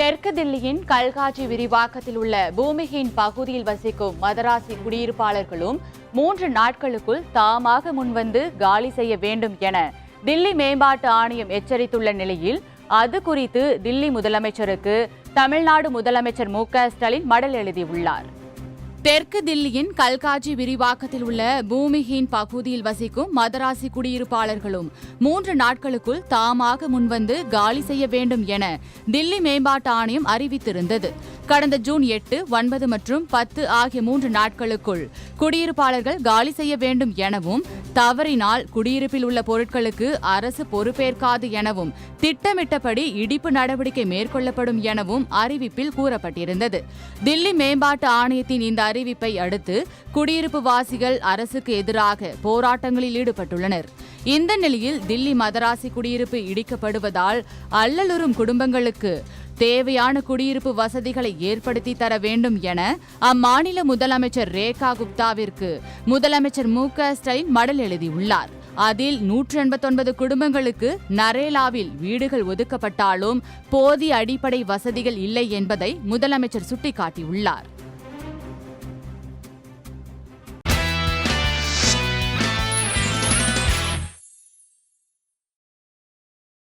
தெற்கு தில்லியின் கல்காஜி விரிவாக்கத்தில் உள்ள பூமிஹீன் பகுதியில் வசிக்கும் மதராசி குடியிருப்பாளர்களும் மூன்று நாட்களுக்குள் தாமாக முன்வந்து காலி செய்ய வேண்டும் என தில்லி மேம்பாட்டு ஆணையம் எச்சரித்துள்ள நிலையில் அது குறித்து தில்லி முதலமைச்சருக்கு தமிழ்நாடு முதலமைச்சர் மு க ஸ்டாலின் மடல் எழுதியுள்ளார். தெற்கு தில்லியின் கல்காஜி விரிவாக்கத்தில் உள்ள பூமிஹீன் பகுதியில் வசிக்கும் மதராசி குடியிருப்பாளர்களும் மூன்று நாட்களுக்குள் தாமாக முன்வந்து காலி செய்ய வேண்டும் என தில்லி மேம்பாட்டு ஆணையம் அறிவித்திருந்தது. கடந்த ஜூன் எட்டு ஒன்பது மற்றும் பத்து ஆகிய மூன்று நாட்களுக்குள் குடியிருப்பாளர்கள் காலி செய்ய வேண்டும் எனவும் தவறினால் குடியிருப்பில் உள்ள பொருட்களுக்கு அரசு பொறுப்பேற்காது எனவும் திட்டமிட்டபடி இடிப்பு நடவடிக்கை மேற்கொள்ளப்படும் எனவும் அறிவிப்பில் கூறப்பட்டிருந்தது. தில்லி மேம்பாட்டு ஆணையத்தின் இந்த அறிவிப்பை அடுத்து குடியிருப்பு வாசிகள் அரசுக்கு எதிராக போராட்டங்களில் ஈடுபட்டுள்ளனர். இந்த நிலையில் தில்லி மதராசி குடியிருப்பு இடிக்கப்படுவதால் அல்லலுறும் குடும்பங்களுக்கு தேவையான குடியிருப்பு வசதிகளை ஏற்படுத்தி தர வேண்டும் என அம்மாநில முதலமைச்சர் ரேகா குப்தாவிற்கு முதலமைச்சர் மு க ஸ்டாலின் மடல் எழுதியுள்ளார். அதில் நூற்று எண்பத்தொன்பது குடும்பங்களுக்கு நரேலாவில் வீடுகள் ஒதுக்கப்பட்டாலும் போதிய அடிப்படை வசதிகள் இல்லை என்பதை முதலமைச்சர் சுட்டிக்காட்டியுள்ளார்.